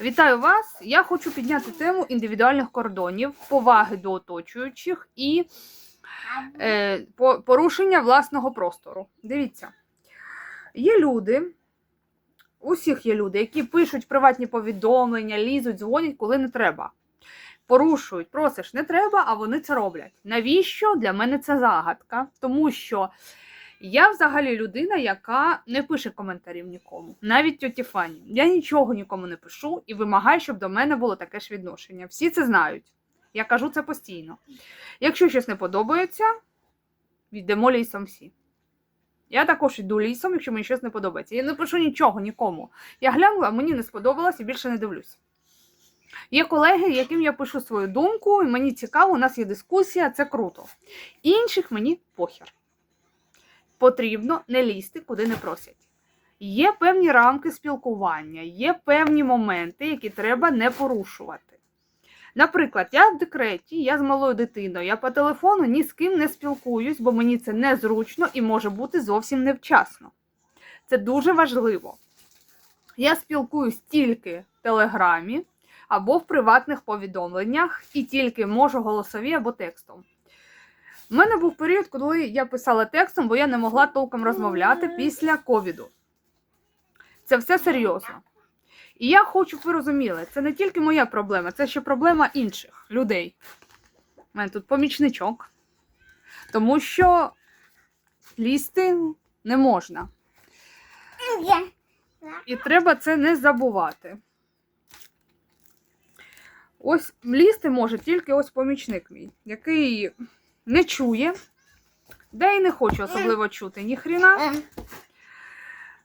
Вітаю вас! Я хочу підняти тему індивідуальних кордонів, поваги до оточуючих і е, порушення власного простору. Дивіться, є люди, у всіх є люди, які пишуть приватні повідомлення, лізуть, дзвонять, коли не треба. Порушують, просиш, не треба, а вони це роблять. Навіщо? Для мене це загадка, тому що я взагалі людина, яка не пише коментарів нікому, навіть тьоті Фані. Я нічого нікому не пишу і вимагаю, щоб до мене було таке ж відношення. Всі це знають. Я кажу це постійно. Якщо щось не подобається, йдемо лісом всі. Я також йду лісом, якщо мені щось не подобається. Я не пишу нічого нікому. Я глянула, мені не сподобалось і більше не дивлюсь. Є колеги, яким я пишу свою думку, і мені цікаво, у нас є дискусія, це круто. Інших мені похер потрібно не лізти, куди не просять. Є певні рамки спілкування, є певні моменти, які треба не порушувати. Наприклад, я в декреті, я з малою дитиною, я по телефону ні з ким не спілкуюсь, бо мені це незручно і може бути зовсім невчасно. Це дуже важливо. Я спілкуюсь тільки в Телеграмі або в приватних повідомленнях, і тільки можу голосові або текстом. У мене був період, коли я писала текстом, бо я не могла толком розмовляти після ковіду. Це все серйозно. І я хочу, щоб ви розуміли, це не тільки моя проблема, це ще проблема інших людей. У мене тут помічничок. Тому що лізти не можна. І треба це не забувати. Ось лізти може тільки ось помічник мій, який не чує, де й не хочу особливо чути ні хріна.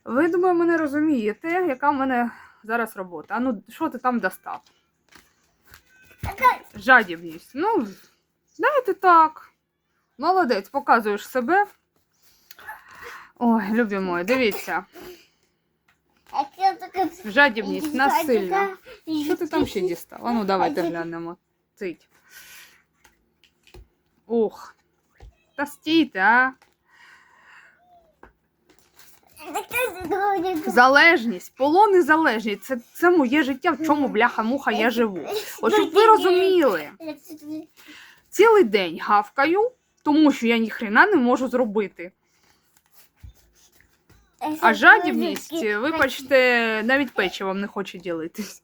Ви, думаю, мене розумієте, яка в мене зараз робота. А ну, що ти там достав? Жадібність. Ну, знаєте так. Молодець, показуєш себе. Ой, любі мої, дивіться. Жадібність, насильно. Що ти там ще дістав? А ну давайте глянемо. Цить. Ух. Та стійте, а. Залежність, полон і залежність. Це, це моє життя, в чому бляха-муха я живу. От щоб ви розуміли, цілий день гавкаю, тому що я ніхрена не можу зробити. А жадібність, вибачте, навіть печивом не хоче ділитись.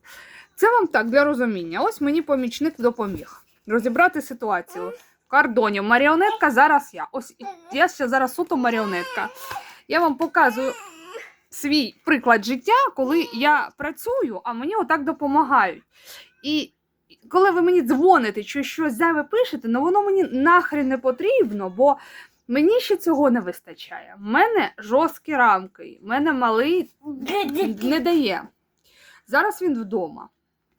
Це вам так для розуміння. Ось мені помічник допоміг розібрати ситуацію. В кордоні маріонетка зараз я. Ось я ще зараз суто маріонетка. Я вам показую свій приклад життя, коли я працюю, а мені отак допомагають. І коли ви мені дзвоните чи щось зайве пишете, ну воно мені нахрен не потрібно, бо мені ще цього не вистачає. У мене жорсткі рамки, мене малий не дає. Зараз він вдома.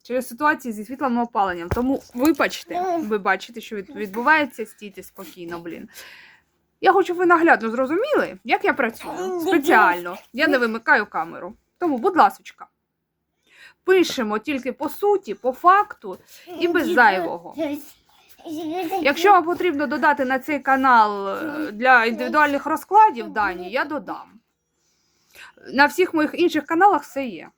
Через ситуацію зі світлом і опаленням. Тому вибачте, ви бачите, що відбувається, стійте спокійно, блін. Я хочу, щоб ви наглядно зрозуміли, як я працюю. Спеціально. Я не вимикаю камеру. Тому, будь ласочка, пишемо тільки по суті, по факту і без зайвого. Якщо вам потрібно додати на цей канал е, для індивідуальних розкладів дані, я додам. На всіх моїх інших каналах все є.